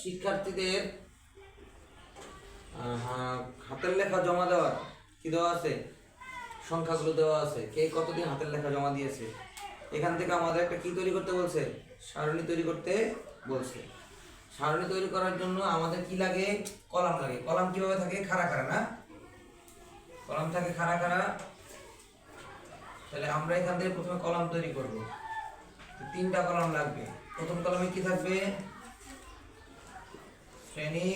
শিক্ষার্থীদের হাতের লেখা জমা দেওয়ার কি দেওয়া আছে? সংখ্যাগুলো দেওয়া আছে। কে কতদিন হাতের লেখা জমা দিয়েছে? এখান থেকে আমাদের একটা কি তৈরি করতে বলছে? সারণী তৈরি করতে বলছে। সারণী তৈরি করার জন্য আমাদের কি লাগে? কলাম লাগে। কলাম কীভাবে থাকে? খাড়া খাড়া, না? কলাম থাকে খাড়া খাড়া। তাহলে আমরা এখান থেকে প্রথমে কলাম তৈরি করব। তিনটা কলাম লাগবে। প্রথম কলামে কি থাকবে? শ্রেণি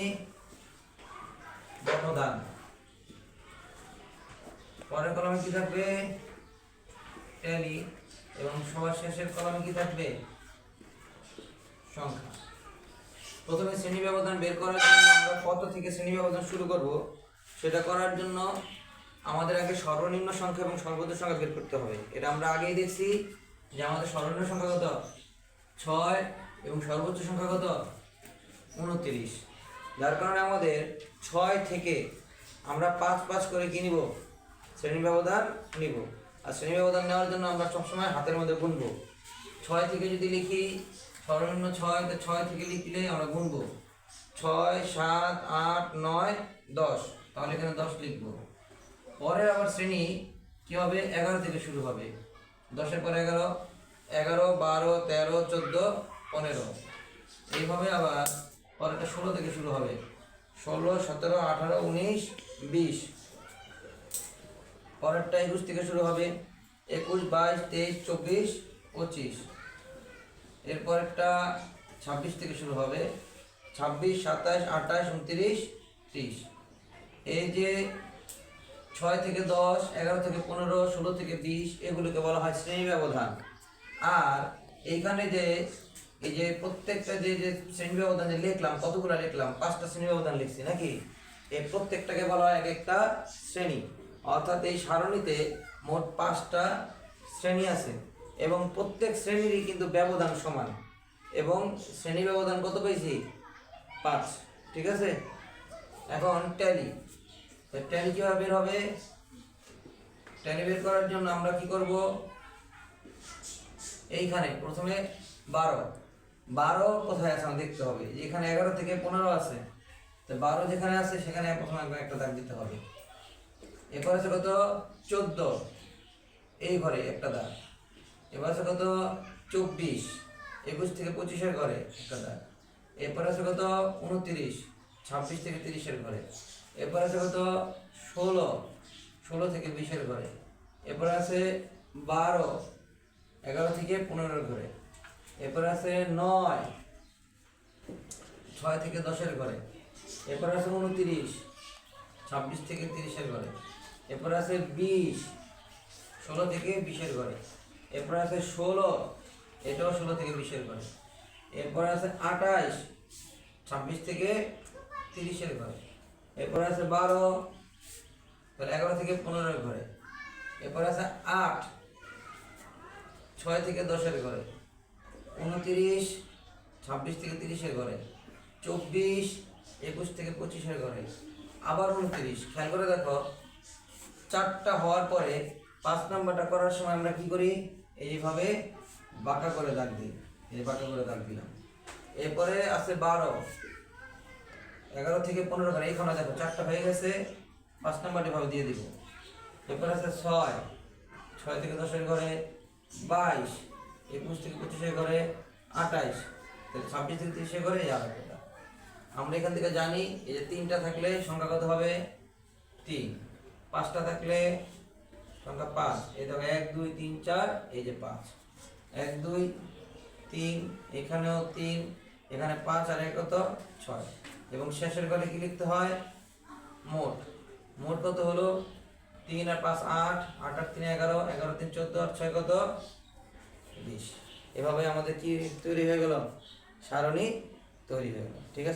বর্ণদান পরের কলমে কি থাকবে? ট্যালি এবং সবার শেষের কলমে কি থাকবে? সংখ্যা। প্রথমে শ্রেণি ব্যবধান বের করার জন্য আমরা কত থেকে শ্রেণি ব্যবধান শুরু করব? সেটা করার জন্য আমাদের আগে সর্বনিম্ন সংখ্যা এবং সর্বোচ্চ সংখ্যা বের করতে হবে। এটা আমরা আগেই দেখছি যে আমাদের সর্বনিম্ন সংখ্যা কত? ছয় এবং সর্বোচ্চ সংখ্যা কত? উনত্রিশ। যার কারণে আমাদের ছয় থেকে আমরা পাঁচ পাঁচ করে কি নিব? শ্রেণি ব্যবধান নিব। আর শ্রেণি ব্যবধান নেওয়ার জন্য আমরা সবসময় হাতের মধ্যে গুনবো। ছয় থেকে যদি লিখি, সর্বনিম্ন ছয়, তো ছয় থেকে লিখলে আমরা গুনবো। ছয়, সাত, আট, নয়, দশ। তাহলে এখানে দশ লিখব। পরে আবার শ্রেণি কি হবে? এগারো থেকে শুরু হবে। দশের পরে এগারো এগারো, বারো, তেরো, চোদ্দ, পনেরো। এইভাবে আবার পরেরটা ষোলো থেকে শুরু হবে। ষোলো, সতেরো, আঠারো, উনিশ, বিশ। পরেরটা একুশ থেকে শুরু হবে। একুশ, বাইশ, তেইশ, চব্বিশ, পঁচিশ। এরপরেরটা ছাব্বিশ থেকে শুরু হবে। ছাব্বিশ, সাতাশ, আঠাশ, উনত্রিশ, ত্রিশ। এই যে ছয় থেকে দশ, এগারো থেকে পনেরো, ষোলো থেকে বিশ, এগুলোকে বলা হয় শ্রেণি ব্যবধান আর এইখানে যে এই যে প্রত্যেকটা যে যে শ্রেণি ব্যবধান লিখলাম, কতগুলো লিখলাম? পাঁচটা শ্রেণি ব্যবধান লিখছি নাকি? এই প্রত্যেকটাকে বলা হয় এক একটা শ্রেণি। অর্থাৎ এই সারণীতে মোট পাঁচটা শ্রেণি আছে এবং প্রত্যেক শ্রেণীরই কিন্তু ব্যবধান সমান। এবং শ্রেণি ব্যবধান কত পেয়েছি? পাঁচ। ঠিক আছে? এখন ট্যালি ট্যালি কীভাবে বের হবে? ট্যালি বের করার জন্য আমরা কি করব? এইখানে, প্রথমে বারো। বারো কোথায় আছে আমাদের দেখতে হবে। এখানে এগারো থেকে পনেরো আছে। তো বারো যেখানে আছে, সেখানে প্রথমে একটা দাগ দিতে হবে। এরপর আছে কত? চোদ্দ। এই ঘরে একটা দাগ। এবার আছে কত? চব্বিশ। একুশ থেকে পঁচিশের ঘরে একটা দাগ। এরপর আছে কত? উনত্রিশ। ছাব্বিশ থেকে তিরিশের ঘরে। এরপর আছে কত? ষোলো। ষোলো থেকে বিশের ঘরে। এরপর আছে বারো। এগারো থেকে পনেরোর ঘরে। এরপর আছে নয়। ছয় থেকে দশের ঘরে। এরপর আছে উনত্রিশ। ছাব্বিশ থেকে তিরিশের ঘরে। এরপর আছে বিশ। ষোলো থেকে বিশের ঘরে। এরপর আছে ষোলো। এটাও ষোলো থেকে বিশের ঘরে। এরপর আছে আঠাশ। ছাব্বিশ থেকে তিরিশের ঘরে। এরপর আছে বারো। তাহলে এগারো থেকে পনেরোর ঘরে। এরপর আছে আট। ছয় থেকে দশের ঘরে। উনতিরিশ, ছাব্বিশ থেকে তিরিশের ঘরে, চব্বিশ, একুশ থেকে পঁচিশের ঘরে, আবার উনতিরিশ। খেয়াল করে দেখো, চারটা হওয়ার পরে পাঁচ নাম্বারটা করার সময় আমরা কি করি? এইভাবে বাঁকা করে দাগ দিই, এই বাঁকা করে দাগ দিলাম। এরপরে আছে বারো, এগারো থেকে পনেরো ঘরে, এইখানে দেখো, চারটা হয়ে গেছে, পাঁচ নাম্বারটি ভাবে দিয়ে দিব। এরপরে আছে ছয় ছয় থেকে দশের ঘরে, বাইশ একুশ থেকে পঁচিশের ঘরে আঠাইশ। তাহলে ছাব্বিশ থেকে তিরিশের ঘরে এই আলাদাটা আমরা এখান থেকে জানি এই যে তিনটা থাকলে সংখ্যা কত হবে? তিন। পাঁচটা থাকলে সংখ্যা পাঁচ। এই দেখো এক, দুই, তিন, চার, এই যে পাঁচ। এক, দুই, তিন, এখানেও তিন, এখানে পাঁচ আর এক কত? ছয়। এবং শেষের ঘরে কি লিখতে হয়? মোট। মোট কত হলো? তিন আর পাঁচ আট আট আর তিন এগারো এগারো তিন চোদ্দ, আর ছয় কত? বিশ এভাবে আমাদের কি তৈরি হয়ে গেল? সারণী তৈরি হয়ে গেল। ঠিক আছে?